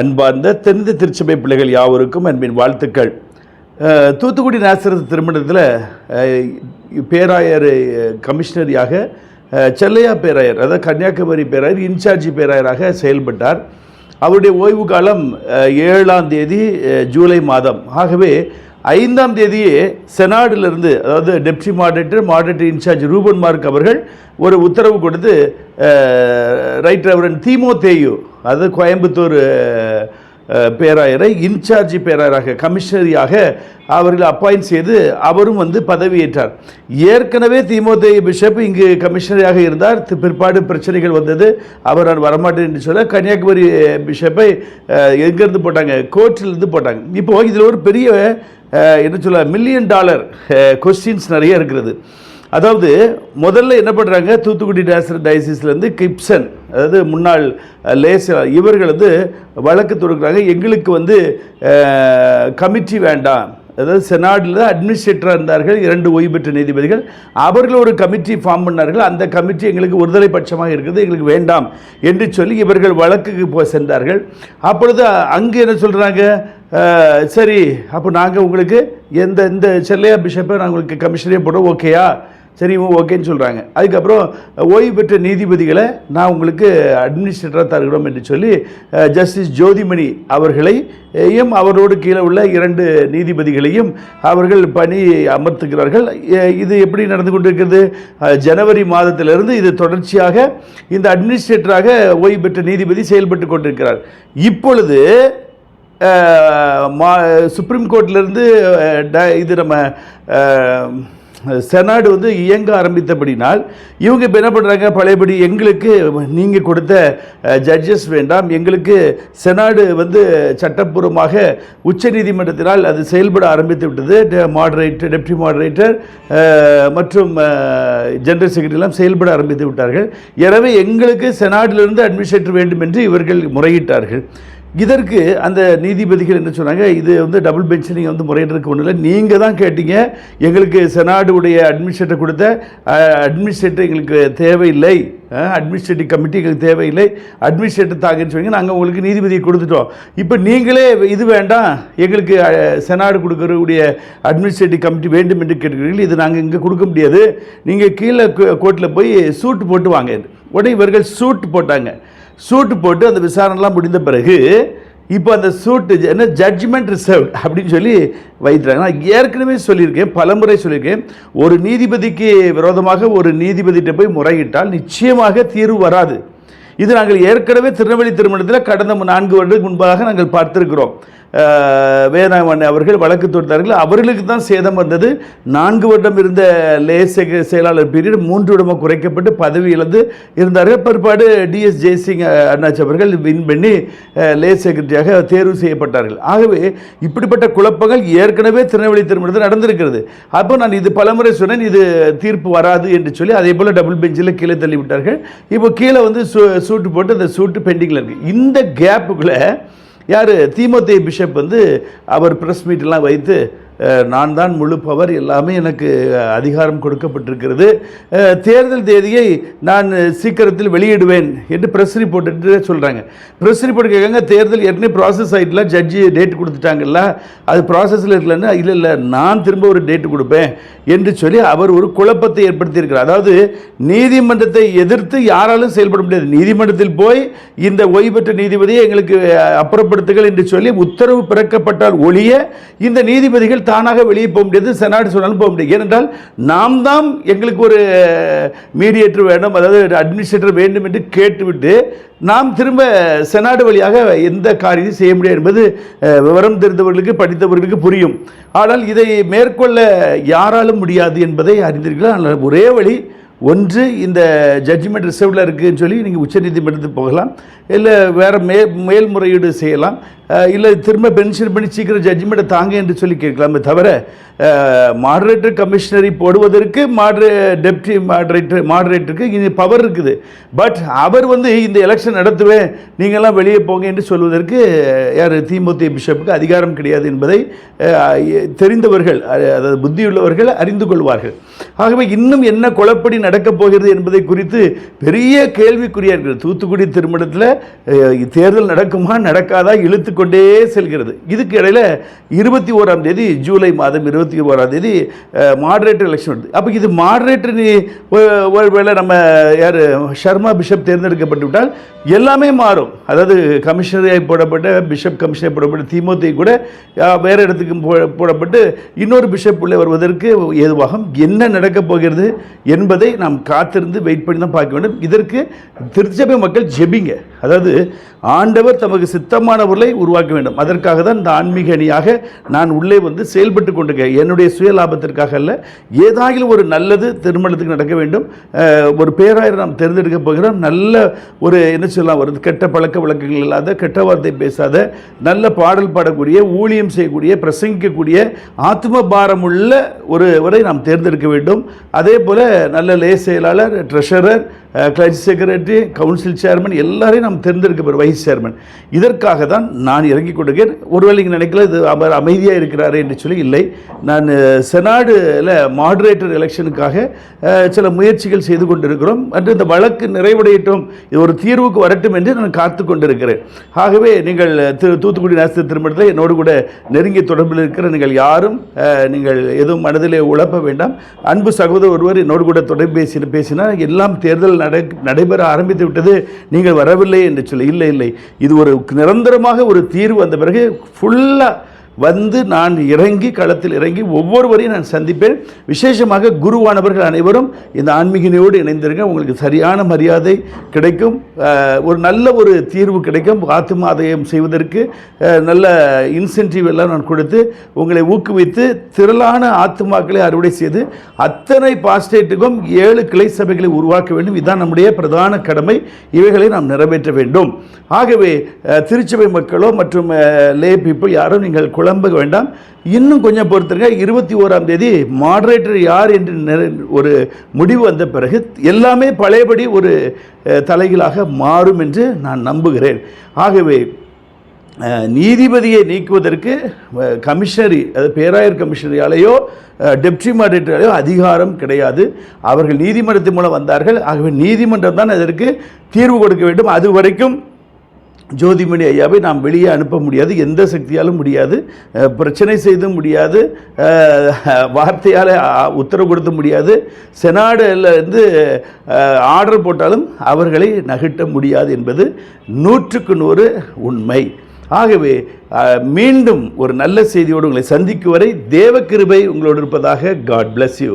அன்பார்ந்த தென்னிந்திய திருச்சபை பிள்ளைகள் யாவருக்கும் அன்பின் வாழ்த்துக்கள். தூத்துக்குடி நேசரத்து திருமணத்தில் பேராயர் கமிஷனரியாக செல்லையா பேராயர் அதாவது கன்னியாகுமரி பேராயர் இன்சார்ஜ் பேராயராக செயல்பட்டார். அவருடைய ஓய்வு காலம் ஏழாம் தேதி ஜூலை மாதம். ஆகவே ஐந்தாம் தேதியே செனாடிலிருந்து அதாவது deputy moderator moderator in charge Ruban Mark அவர்கள் ஒரு உத்தரவு கொடுத்து ரைட் ரெவரன் தீமோ தேயு அதாவது கோயம்புத்தூர் பேராயரை இன்சார்ஜ் பேராயராக கமிஷனரியாக அவர்கள் அப்பாயிண்ட் செய்து அவரும் வந்து பதவியேற்றார் ஏற்கனவே திமுதே பிஷப் இங்கு கமிஷனரியாக இருந்தார். பிற்பாடு பிரச்சனைகள் வந்தது. அவர் நான் வரமாட்டேன் என்று சொல்ல கன்னியாகுமரி பிஷப்பை எங்கேருந்து போட்டாங்க? கோர்ட்டிலிருந்து போட்டாங்க. இப்போது இதில் ஒரு பெரிய என்ன சொல்ல மில்லியன் டாலர் கொஸ்டின்ஸ் நிறைய இருக்கிறது. அதாவது முதல்ல என்ன பண்ணுறாங்க தூத்துக்குடி நேசர் டயசிஸ்லேருந்து கிப்சன் அதாவது முன்னாள் அஹ், லேச இவர்கள் வந்து வழக்கு தொடுக்கிறாங்க. எங்களுக்கு வந்து கமிட்டி வேண்டாம். அதாவது செனாடில் அட்மினிஸ்ட்ரேட்டராக இருந்தார்கள் இரண்டு ஓய்வு பெற்ற நீதிபதிகள். அவர்கள் ஒரு கமிட்டி ஃபார்ம் பண்ணார்கள். அந்த கமிட்டி எங்களுக்கு ஒருதலை பட்சமாக இருக்குது. எங்களுக்கு வேண்டாம் என்று சொல்லி இவர்கள் வழக்குக்கு போ சென்றார்கள். அப்பொழுது அங்கே என்ன சொல்கிறாங்க சரி அப்போ நாங்கள் உங்களுக்கு எந்த இந்த செல்லையா பிஷப்பை நாங்கள் உங்களுக்கு கமிஷனே போடுறோம் ஓகேயா சரி ஓகேன்னு சொல்கிறாங்க அதுக்கப்புறம் ஓய்வு பெற்ற நீதிபதிகளை நான் உங்களுக்கு அட்மினிஸ்ட்ரேட்டராக தருகிறோம் என்று சொல்லி ஜஸ்டிஸ் ஜோதிமணி அவர்களையும் அவரோடு கீழே உள்ள இரண்டு நீதிபதிகளையும் அவர்கள் பணி அமர்த்துகிறார்கள். இது எப்படி நடந்து கொண்டிருக்கிறது? ஜனவரி மாதத்திலிருந்து இது தொடர்ச்சியாக இந்த அட்மினிஸ்ட்ரேட்டராக ஓய்வு பெற்ற நீதிபதி செயல்பட்டு கொண்டிருக்கிறார். இப்பொழுது மா சுப்ரீம் கோர்ட்லேருந்து இது நம்ம செனாடு வந்து இயங்க ஆரம்பித்தபடினால் இவங்க இப்போ என்ன பண்ணுறாங்க பழையபடி எங்களுக்கு நீங்கள் கொடுத்த ஜட்ஜஸ் வேண்டாம். எங்களுக்கு செனாடு வந்து சட்டப்பூர்வமாக உச்சநீதிமன்றத்தினால் அது செயல்பட ஆரம்பித்து விட்டது. மாடரேட்டர் டெப்டி மாடரேட்டர் மற்றும் ஜெனரல் செக்ரட்டரிலாம் செயல்பட ஆரம்பித்து விட்டார்கள். எனவே எங்களுக்கு செனாடிலிருந்து அட்மினிஸ்ட்ரேட்டர் வேண்டும் என்று இவர்கள் முறையிட்டார்கள். இதற்கு அந்த நீதிபதிகள் என்ன சொன்னாங்க இது வந்து டபுள் பெஞ்ச் நீங்கள் வந்து முறையிடறதுக்கு ஒன்றும் இல்லை. நீங்கள் தான் கேட்டீங்க எங்களுக்கு செனாடு உடைய அட்மினிஸ்ட்ரேட்டர் கொடுத்த அட்மினிஸ்ட்ரேட்டர் எங்களுக்கு தேவையில்லை. அட்மினிஸ்ட்ரேட்டிவ் கமிட்டி எங்களுக்கு தேவையில்லை. அட்மினிஸ்ட்ரேட்டர் தாங்கன்னு சொன்னீங்க நாங்கள் உங்களுக்கு நீதிபதியை கொடுத்துட்டோம். இப்போ நீங்களே இது வேண்டாம் எங்களுக்கு செனாடு கொடுக்கறக்கூடிய அட்மினிஸ்ட்ரேட்டிவ் கமிட்டி வேண்டும் என்று கேட்கிறீர்கள் இது நாங்கள் இங்கே கொடுக்க முடியாது. நீங்கள் கீழே கோர்ட்டில் போய் சூட் போட்டு வாங்க. உடனே இவர்கள் சூட் போட்டாங்க. சூட்டு போட்டு அந்த விசாரணைலாம் முடிந்த பிறகு இப்போ அந்த சூட்டு என்ன ஜட்ஜ்மெண்ட் ரிசர்வ் அப்படின்னு சொல்லி வைத்துறாங்க நான் ஏற்கனவே சொல்லியிருக்கேன் பலமுறை சொல்லியிருக்கேன். ஒரு நீதிபதிக்கு விரோதமாக ஒரு நீதிபதிகிட்ட போய் முறையிட்டால் நிச்சயமாக தீர்வு வராது. இது நாங்கள் ஏற்கனவே திருநெல்வேலி திருமணத்தில் கடந்த நான்கு வருடத்துக்கு முன்பாக நாங்கள் பார்த்திருக்கிறோம். வேதாமணி அவர்கள் வழக்கு தொடுத்தார்கள். அவர்களுக்கு தான் சேதம் வந்தது. நான்கு வருடம் இருந்த லேச செயலாளர் பீரியட் மூன்று விடமாக குறைக்கப்பட்டு பதவி இழந்து இருந்தார்கள். பிற்பாடு டிஎஸ் ஜெய்சிங் அண்ணாச்சி அவர்கள் வின் பண்ணி லே செக்ரட்டரியாக தேர்வு செய்யப்பட்டார்கள். ஆகவே இப்படிப்பட்ட குழப்பங்கள் ஏற்கனவே திருநெல்வேலி திருமணத்தில் நடந்திருக்கிறது. அப்போ நான் இது பலமுறை சொன்னேன் இது தீர்ப்பு வராது என்று சொல்லி அதே போல் டபுள் பெஞ்சில் கீழே தள்ளி விட்டார்கள். இப்போ கீழே வந்து சூ- சூட்டு போட்டு அந்த சூட்டு பெண்டிங்கில் இருக்குது இந்த கேப்புக்குள்ளே யார்? தீமோத்தே பிஷப் வந்து அவர் ப்ரெஸ் மீட்டெல்லாம் வைத்து நான் தான் முழு பவர் எல்லாமே எனக்கு அதிகாரம் கொடுக்கப்பட்டிருக்கிறது. தேர்தல் தேதியை நான் சீக்கிரத்தில் வெளியிடுவேன் என்று ப்ரெஸ் ரிப்போர்ட்டு சொல்கிறாங்க ப்ரெஸ் ரிப்போர்ட் கேட்காங்க தேர்தல் ஏற்கனவே ப்ராசஸ் ஆகிட்டுல ஜட்ஜி டேட் கொடுத்துட்டாங்கல்ல. அது ப்ராசஸில் இருக்கலன்னா இல்லை இல்லை நான் திரும்ப ஒரு டேட் கொடுப்பேன் என்று சொல்லி அவர் ஒரு குழப்பத்தை ஏற்படுத்தியிருக்கிறார். அதாவது நீதிமன்றத்தை எதிர்த்து யாராலும் செயல்பட முடியாது. நீதிமன்றத்தில் போய் இந்த ஓய்வு பெற்ற நீதிபதியை எங்களுக்கு அப்புறப்படுத்துகள் என்று சொல்லி உத்தரவு பிறக்கப்பட்டால் ஒழிய இந்த நீதிபதிகள் தானாக வெளியே போக முடியாது செனாட் சொன்னாலும் போக முடியாது. ஏனென்றால் நாம் தான் எங்களுக்கு ஒரு மீடியேட்டர் வேண்டும் அதாவது அட்மினிஸ்ட்ரேட்டர் வேண்டும் என்று கேட்டுவிட்டு நாம் திரும்ப செனாடு வழியாக எந்த காரியத்தையும் செய்ய முடியாது என்பது விவரம் தெரிந்தவர்களுக்கு படித்தவர்களுக்கு புரியும். ஆனால் இதை மேற்கொள்ள யாராலும் முடியாது என்பதை அறிந்திருக்கலாம் ஆனால் ஒரே வழி ஒன்று இந்த ஜட்ஜ்மெண்ட் ரிசர்வில் இருக்குதுன்னு சொல்லி நீங்கள் உச்சநீதிமன்றத்துக்கு போகலாம். இல்லை வேறு மே மேல்முறையீடு செய்யலாம். இல்லை திரும்ப பென்ஷன் பண்ணி சீக்கிரம் ஜட்ஜ்மெண்ட்டை தாங்க என்று சொல்லி கேட்கலாமே தவிர மாடரேட்டர் கமிஷனரி போடுவதற்கு மாடரே டெப்டி மாடரேட்டர் மாடரேட்டருக்கு இது பவர் இருக்குது. பட் அவர் வந்து இந்த எலெக்ஷன் நடத்துவேன் நீங்கள்லாம் வெளியே போங்க என்று சொல்வதற்கு யார் திமுக பிஷப்புக்கு அதிகாரம் கிடையாது என்பதை தெரிந்தவர்கள் அதாவது புத்தியுள்ளவர்கள் அறிந்து கொள்வார்கள். ஆகவே இன்னும் என்ன குழப்படி நடக்கப் போகிறது என்பதை குறித்து பெரிய கேள்விக்குறியாக இருக்கிறது. தூத்துக்குடி திருமணத்தில் தேர்தல் நடக்குமா நடக்காதா இழுத்து கொண்டே செல்கிறது. இதுக்கு இடையில இருபத்தி ஓராம் தேதி ஜூலை மாதம் இருபத்தி ஓராம் தேதி மாடரேட்டர் எலெக்ஷன் வருது. அப்போ இது மாடரேட்டர் ஒருவேளை நம்ம யார் ஷர்மா பிஷப் தேர்ந்தெடுக்கப்பட்டு விட்டால் எல்லாமே மாறும். அதாவது கமிஷனராக போடப்பட்ட பிஷப் கமிஷனர் போடப்பட்ட திமுக கூட வேறு இடத்துக்கு போ- போடப்பட்டு இன்னொரு பிஷப் உள்ளே வருவதற்கு ஏதுவாகும். என்ன நடக்கப் போகிறது என்பதை நாம் காத்திருந்து வெயிட் பண்ணி தான் பார்க்க வேண்டும். இதற்கு திருச்சபை மக்கள் ஜெபிங்க. அதாவது அதாவது ஆண்டவர் தமக்கு சித்தமானவர்களை உருவாக்க வேண்டும். அதற்காக தான் இந்த ஆன்மீக அணியாக நான் உள்ளே வந்து செயல்பட்டு கொண்டிருக்கேன். என்னுடைய சுய லாபத்திற்காக அல்ல ஏதாகிலும் ஒரு நல்லது திருமணத்துக்கு நடக்க வேண்டும். ஒரு பேராயர் நாம் தேர்ந்தெடுக்க போகிறோம். நல்ல ஒரு என்ன சொல்லலாம் ஒரு கெட்ட பழக்க வழக்கங்கள் இல்லாத கெட்ட வார்த்தை பேசாத நல்ல பாடல் பாடக்கூடிய ஊழியம் செய்யக்கூடிய பிரசங்கிக்கக்கூடிய ஆத்ம பாரமுள்ள ஒருவரை நாம் தேர்ந்தெடுக்க வேண்டும். அதே போல் நல்ல லே செயலாளர் ட்ரெஷரர் கிளர்ச்சி செக்ரட்டரி கவுன்சில் சேர்மன் எல்லாரையும் நாம் தேர்ந்தெடுக்க வைஸ் சேர்மன் இதற்காக தான் நான் இறங்கி கொடுக்கிறேன் ஒருவேளை நீங்கள் நினைக்கல இது அவர் அமைதியாக இருக்கிறாரு என்று சொல்லி இல்லை. நான் செனாடில் மாடரேட்டர் எலெக்ஷனுக்காக சில முயற்சிகள் செய்து கொண்டிருக்கிறோம். மற்றும் இந்த வழக்கு நிறைவடையட்டும் இது ஒரு தீர்வுக்கு வரட்டும் என்று நான் காத்து கொண்டிருக்கிறேன். ஆகவே நீங்கள் திரு தூத்துக்குடி நேச திருமணத்தில் என்னோடு கூட நெருங்கிய தொடர்பில் இருக்கிற நீங்கள் யாரும் நீங்கள் எதுவும் மனதிலே உழப்ப வேண்டாம். அன்பு சகோதரர் ஒருவர் என்னோடு கூட தொடைபேசியில் பேசினால் எல்லாம் தேர்தல் நடை நடைபெற ஆரம்பித்து விட்டது. நீங்கள் வரவில்லை என்று சொல்லி இல்லை இல்லை. இது ஒரு நிரந்தரமாக ஒரு தீர்வு வந்த பிறகு ஃபுல்லாக வந்து நான் இறங்கி களத்தில் இறங்கி ஒவ்வொருவரையும் நான் சந்திப்பேன். விசேஷமாக குருவானவர்கள் அனைவரும் இந்த ஆன்மீகனையோடு இணைந்திருங்க. உங்களுக்கு சரியான மரியாதை கிடைக்கும். ஒரு நல்ல ஒரு தீர்வு கிடைக்கும். ஆத்மாதயம் செய்வதற்கு நல்ல இன்சென்டிவ் எல்லாம் நான் கொடுத்து உங்களை ஊக்குவித்து திரளான ஆத்மாக்களை அறுவடை செய்து அத்தனை பாஸ்டேட்டுக்கும் ஏழு கிளை சபைகளை உருவாக்க வேண்டும். இதுதான் நம்முடைய பிரதான கடமை. இவைகளை நாம் நிறைவேற்ற வேண்டும். ஆகவே திருச்சபை மக்களோ மற்றும் லே பீப்புள் யாரும் நீங்கள் குழம்ப வேண்டாம். இன்னும் கொஞ்சம் பொறுத்துருங்க. இருபத்தி ஓராம் தேதி மாடரேட்டர் யார் என்று ஒரு முடிவு வந்த பிறகு எல்லாமே பழையபடி ஒரு தலைகளாக மாறும் என்று நான் நம்புகிறேன். ஆகவே நீதிபதியை நீக்குவதற்கு கமிஷனரி அது பேராயர் கமிஷனரியாலேயோ டெப்டி மாடரேட்டராலேயோ அதிகாரம் கிடையாது. அவர்கள் நீதிமன்றத்தின் மூலம் வந்தார்கள். ஆகவே நீதிமன்றம் தான் அதற்கு தீர்வு கொடுக்க வேண்டும். அது வரைக்கும் ஜோதிமணி ஐயாவை நாம் வெளியே அனுப்ப முடியாது எந்த சக்தியாலும் முடியாது. பிரச்சனை செய்து முடியாது. வார்த்தையால் உத்தரவு கொடுத்த முடியாது. செனாடில் இருந்து ஆர்டர் போட்டாலும் அவர்களை நகட்ட முடியாது என்பது நூற்றுக்கு நூறு உண்மை. ஆகவே மீண்டும் ஒரு நல்ல செய்தியோடு உங்களை சந்திக்கும் வரை தேவ கிருபை உங்களோடு இருப்பதாக காட் பிளஸ் யூ